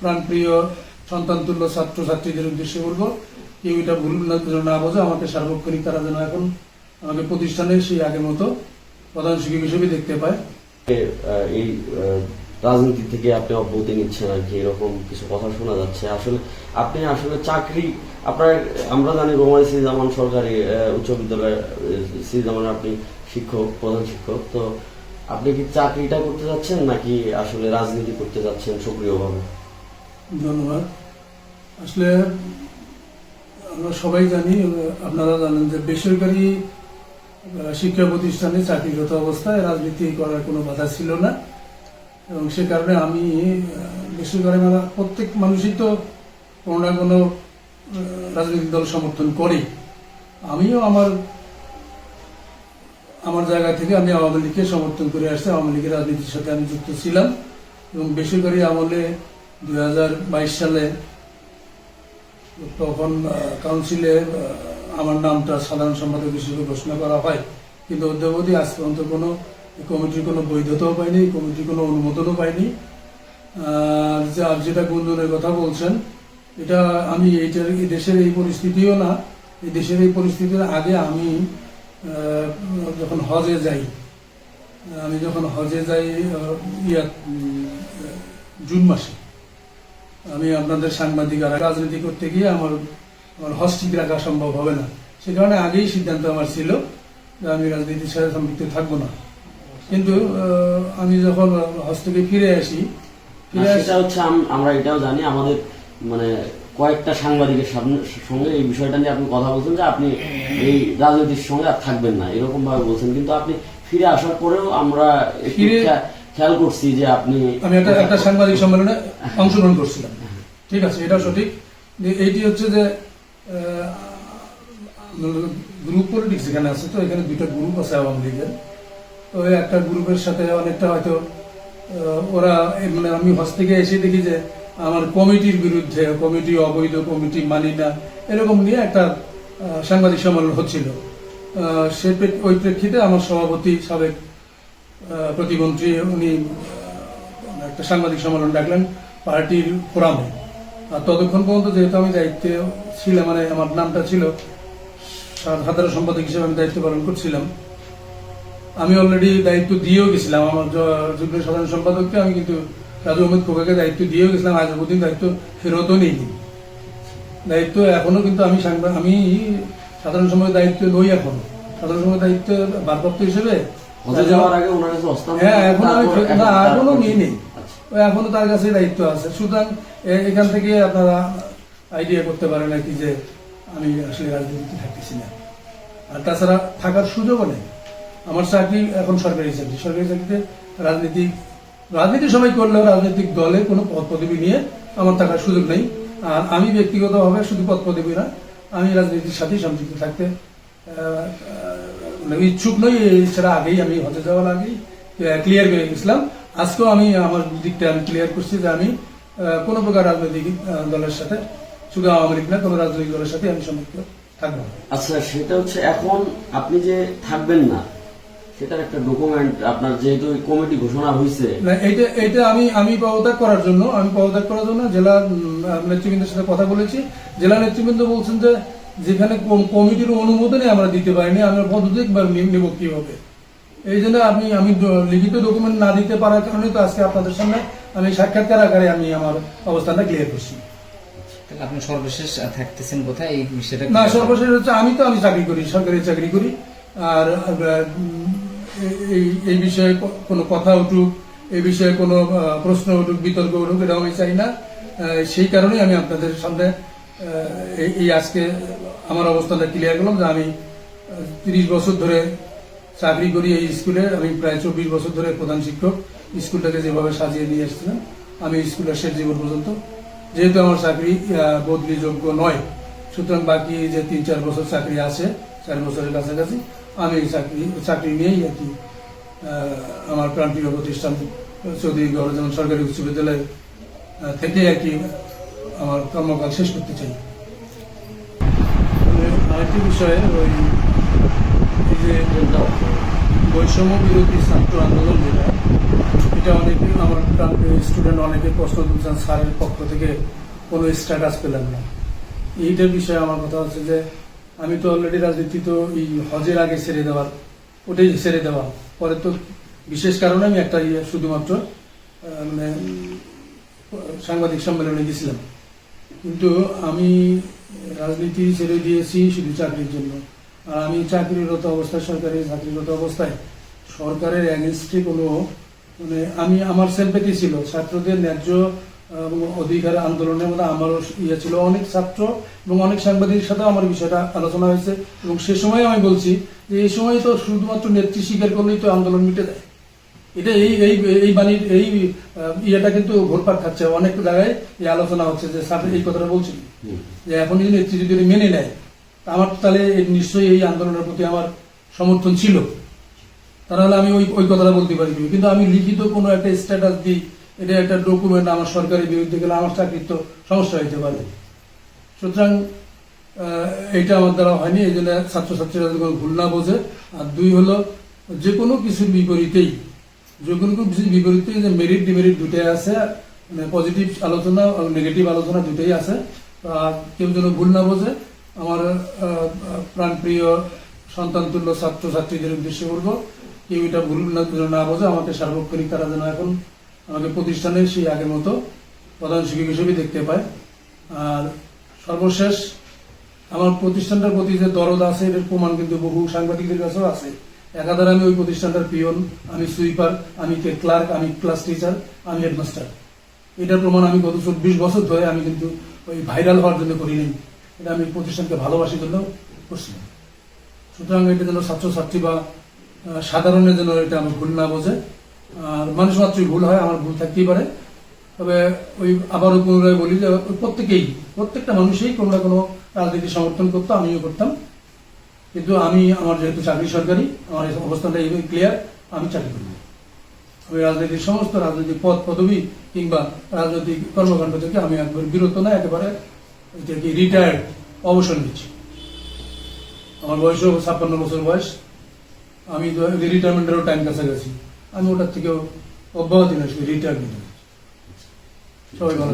প্রাণপ্রিয় উদ্দেশ্যে কেউ এটা ভুল না- বোঝে, আমাকে সার্বক্ষণিক তারা যেন এখন আমাকে প্রতিষ্ঠানে সেই আগের মতো প্রধান শিক্ষক হিসেবে দেখতে পায়। এই রাজনীতি থেকে আপনি অব্যাহতি নিচ্ছেন আর কি, এরকম কিছু কথা শোনা যাচ্ছে। আসলে আপনি আসলে চাকরি, আপনার, আমরা জানি রোমাই সি জামান সরকারি উচ্চ বিদ্যালয়ের জামানের আপনি শিক্ষক, প্রধান শিক্ষক, তো আপনি কি চাকরিটা করতে যাচ্ছেন নাকি আসলে রাজনীতি করতে যাচ্ছেন সক্রিয়ভাবে? ধন্যবাদ। আসলে আমরা সবাই জানি, আপনারা জানেন যে বেসরকারি শিক্ষা প্রতিষ্ঠানে চাকরিরত অবস্থায় রাজনীতি করার কোনো বাধা ছিল না। এবং সে কারণে আমি বেসরকারি মানে প্রত্যেক মানুষই তো কোনো না কোনো রাজনৈতিক দল সমর্থন করে। আমিও আমার আমার জায়গা থেকে আমি আওয়ামী লীগকে সমর্থন করে আসছি। আওয়ামী লীগের রাজনীতির সাথে আমি যুক্ত ছিলাম এবং বেসরকারি আমলে দু হাজার বাইশ সালে তখন কাউন্সিলে আমার নামটা সাধারণ সম্পাদক হিসেবে ঘোষণা করা হয়। কিন্তু অদ্যাবধি আজ পর্যন্ত কোনো কমিটির কোনো বৈধতাও পাইনি, কমিটির কোনো অনুমোদনও পাইনি। আর যেটা গুঞ্জনের কথা বলছেন, এটা আমি এইটার এই দেশের এই পরিস্থিতিও না। এই দেশের এই পরিস্থিতির আগে আমি যখন হজে যাই আমি যখন হজে যাই ইয়া জুন মাসে আমি আপনাদের সাংবাদিক আর রাজনীতি করতে গিয়ে আমার আমার হজ ঠিক রাখা সম্ভব হবে না। সে কারণে আগেই সিদ্ধান্ত আমার ছিল যে আমি রাজনীতির সাথে সম্পৃক্ত থাকব না। কিন্তু আমি যখন হজ থেকে ফিরে আসি ফিরে আসি হচ্ছে আমরা এটাও জানি আমাদের মানে কয়েকটা সাংবাদিকের সঙ্গে এই বিষয়টা নিয়ে আপনি কথা বলছেন যে আপনি এই রাজনীতির সঙ্গে আর থাকবেন না এরকম ভাবে বলছেন। কিন্তু আপনি ফিরে আসার পরেও আমরা খেয়াল করছি যে আপনি আমি একটা একটা সাংবাদিক সম্মেলনে অংশগ্রহণ করছিলাম। ঠিক আছে এটাও সঠিক। যে এইটি হচ্ছে যে গ্রুপ পলিটিক্স এখানে আছে তো এখানে দুইটা গ্রুপ আছে আওয়ামী লীগের। তো একটা গ্রুপের সাথে অনেকটা হয়তো ওরা মানে আমি হজ থেকে এসে দেখি যে আমার কমিটির বিরুদ্ধে, কমিটি, অবৈধ কমিটি, মানি না, এরকম নিয়ে একটা সাংবাদিক সম্মেলন হচ্ছিল। সে ওই প্রেক্ষিতে আমার সভাপতি, সাবেক প্রতিমন্ত্রী, উনি একটা সাংবাদিক সম্মেলন ডাকলেন পার্টির ফোরামে। আর ততক্ষণ পর্যন্ত যেহেতু আমি দায়িত্বে ছিলাম মানে আমার নামটা ছিল, সাধারণ সম্পাদক হিসেবে আমি দায়িত্ব পালন করছিলাম। আমি অলরেডি দায়িত্ব দিয়েও গেছিলাম। আমার যুগ্ম সাধারণ সম্পাদককে আমি কিন্তু রাজু আহমেদ খোকাকে দায়িত্ব দিয়েও গেছিলাম আজ অবধি দায়িত্ব ফেরতও নেইনি দায়িত্ব এখনও কিন্তু আমি সাংবা- আমি সাধারণ সম্পাদক দায়িত্ব নই এখনও সাধারণ সম্পাদক দায়িত্ব ভারপ্রাপ্ত হিসেবে হ্যাঁ এখন আমি না এখনও তারপর- নিয়ে নেই আচ্ছা। এখনও তার কাছে দায়িত্ব আছে। সুতরাং এখান থেকে আপনারা আইডিয়া করতে পারেন আর কি যে আমি আসলে রাজনীতিতে থাকতেছি না। আর তাছাড়া থাকার সুযোগও নেই। আমার চাকরি এখন সরকারি চাকরি। সরকারি চাকরিতে রাজনীতি রাজনীতি সবাই করলেও রাজনৈতিক দলে কোনো পদ পদবি নিয়ে আমার থাকার সুযোগ নেই। আর আমি ব্যক্তিগতভাবে শুধু পদ পদবি না, আমি রাজনীতির সাথেই সম্পৃক্ত থাকতে মানে ইচ্ছুক নই, এছাড়া আগেই আমি হতে যাওয়ার আগেই ক্লিয়ার করে গেছিলাম। আজকেও আমি আমার দিকটা আমি ক্লিয়ার করছি যে আমি কোনো প্রকার রাজনৈতিক দলের সাথে, শুধু আওয়ামী লীগ না, কোনো রাজনৈতিক দলের সাথে আমি সম্পৃক্ত থাকব আচ্ছা সেটা হচ্ছে এখন আপনি যে থাকবেন না সেটার একটা ডকুমেন্ট আপনার যেহেতু কমিটি ঘোষণা হয়েছে না এইটা এইটা আমি আমি পদত্যাগ করার জন্য আমি পদত্যাগ করার জন্য জেলা নেতৃবৃন্দের সাথে কথা বলেছি। জেলা নেতৃবৃন্দ বলছেন যে যেখানে কমিটির অনুমোদনে আমরা দিতে পারিনি আমরা পদত্যাগ বা নি- নেব কীভাবে? এই জন্য আমি আমি লিখিত ডকুমেন্ট না দিতে পারার কারণে তো আজকে আপনাদের সামনে আমি সাক্ষাৎকার আকারে আমি আমার অবস্থানটা ক্লিয়ার করছি। আপনি সর্বশেষ থাকতেছেন কোথায়? এই বিষয়টা না সর্বশেষ হচ্ছে আমি তো আমি চাকরি করি সরকারি চাকরি করি। আর এই এই বিষয়ে কোনো কথা উঠুক, এই বিষয়ে কোনো প্রশ্ন উঠুক, বিতর্ক উঠুক, এটা আমি চাই না। সেই কারণেই আমি আপনাদের সামনে এই- আজকে আমার অবস্থানটা ক্লিয়ার করলাম যে আমি তিরিশ বছর ধরে চাকরি করি এই স্কুলে, আমি প্রায় চব্বিশ বছর ধরে প্রধান শিক্ষক। স্কুলটাকে যেভাবে সাজিয়ে নিয়ে এসেছিলাম, আমি স্কুলের শেষ জীবন পর্যন্ত। যেহেতু আমার চাকরি বদলিযোগ্য নয়, সুতরাং বাকি যে তিন চার বছর চাকরি আছে, চার বছরের কাছাকাছি আমি চাকরি চাকরি নিয়েই আর কি আমার প্রান্তীয় প্রতিষ্ঠান চৌধুরী গৌরজন সরকারি উচ্চ বিদ্যালয় থেকে আর কি আমার কর্মকাল শেষ করতে চাই। আরেকটি বিষয়ে ওই যে বৈষম্য বিরোধী ছাত্র আন্দোলন যেটা, এটা অনেকে আমার স্টুডেন্ট অনেকে প্রশ্ন তুলছেন, স্যারের পক্ষ থেকে কোনো স্ট্যাটাস পেলেন না। এইটার বিষয়ে আমার কথা হচ্ছে যে আমি তো অলরেডি রাজনীতি তো এই হজের আগে ছেড়ে দেওয়ার, ওটাই ছেড়ে দেওয়া। পরে তো বিশেষ কারণে আমি একটা ইয়ে শুধুমাত্র মানে সাংবাদিক সম্মেলনে গেছিলাম। কিন্তু আমি রাজনীতি ছেড়ে দিয়েছি শুধু চাকরির জন্য। আর আমি চাকরিরত অবস্থায়, সরকারি চাকরিরত অবস্থায়, সরকারের অ্যাগেনস্টে কোনো মানে আমি, আমার সেলফেটি ছিল। ছাত্রদের ন্যায্য অধিকার আন্দোলনের মধ্যে আমারও ইয়ে ছিল অনেক ছাত্র এবং অনেক সাংবাদিকের সাথে আমার বিষয়টা আলোচনা হয়েছে এবং সে সময় আমি বলছি যে এই সময় তো শুধুমাত্র নেত্রী স্বীকার করলেই তো আন্দোলন মিটে যায়। এটা এই এই এই বাণীর এই ইয়েটা কিন্তু ঘোরপাক খাচ্ছে। অনেক জায়গায় এই আলোচনা হচ্ছে যে স্যার এই কথাটা বলছিল যে এখন যদি নেত্রী যদি মেনে নেয় আমার তাহলে নিশ্চয়ই এই আন্দোলনের প্রতি আমার সমর্থন ছিল। তাহলে আমি ওই ওই কথাটা বলতে পারি। কিন্তু আমি লিখিত কোনো একটা স্ট্যাটাস দিই এটা একটা ডকুমেন্ট আমার সরকারের বিরুদ্ধে গেলে আমার চাকরির তো সমস্যা হইতে পারে। সুতরাং এটা আমার দ্বারা হয়নি এই জন্য ছাত্রছাত্রীরা যদি কোনো ভুল না বোঝে। আর দুই হলো, যে কোনো কিছুর বিপরীতেই, যে কোনো কিছুর বিপরীতে যে মেরিট ডিমেরিট দুটাই আছে মানে পজিটিভ আলোচনা নেগেটিভ আলোচনা দুটাই আছে। আর কেউ যেন ভুল না বোঝে, আমার প্রাণপ্রিয় সন্তান তুল্য ছাত্রছাত্রীদের উদ্দেশ্য করব কেউ এটা ভুল না বোঝে, আমাকে সার্বক্ষণিক তারা যেন এখন আমাকে প্রতিষ্ঠানে সেই আগের মতো প্রধান শিক্ষক হিসেবে দেখতে পায়। আর সর্বশেষ আমার প্রতিষ্ঠানটার প্রতি যে দরদ আছে, এটার প্রমাণ কিন্তু বহু সাংবাদিকদের কাছেও আছে। একাধারে আমি ওই প্রতিষ্ঠানটার পিয়ন, আমি সুইপার, আমি কে ক্লার্ক, আমি ক্লাস টিচার, আমি হেডমাস্টার। এটার প্রমাণ আমি গত চব্বিশ বছর ধরে আমি কিন্তু ওই ভাইরাল হওয়ার জন্য করি নাই। এটা আমি প্রতিষ্ঠানকে ভালোবাসি জন্য করছি। সুতরাং এটা যেন ছাত্রছাত্রী বা সাধারণের জন্য এটা আমি ভুল না বোঝে। আর মানুষ মাত্রই ভুল হয়, আমার ভুল থাকতেই পারে। তবে ওই আবারও পুনরায় বলি যে প্রত্যেকেই, প্রত্যেকটা মানুষই কোনো না কোনো রাজনীতি সমর্থন করতো, আমিও করতাম। কিন্তু আমি, আমার যেহেতু চাকরি সরকারি, আমার অবস্থানটা এই ক্লিয়ার আমি চাকরি করি আমি রাজনীতির সমস্ত রাজনৈতিক পদ, পদবি কিংবা রাজনৈতিক কর্মকাণ্ড থেকে আমি একবার বিরত না, একেবারে কি রিটায়ার্ড অবসর নিচ্ছি। আমার বয়সও ছাপ্পান্ন বছর বয়স। আমি রিটায়ারমেন্টেরও টাইম কাছাকাছি। আমি ওটার থেকেও অব্যাহতি নয় রিটার্ন নিতে সবাই ভালো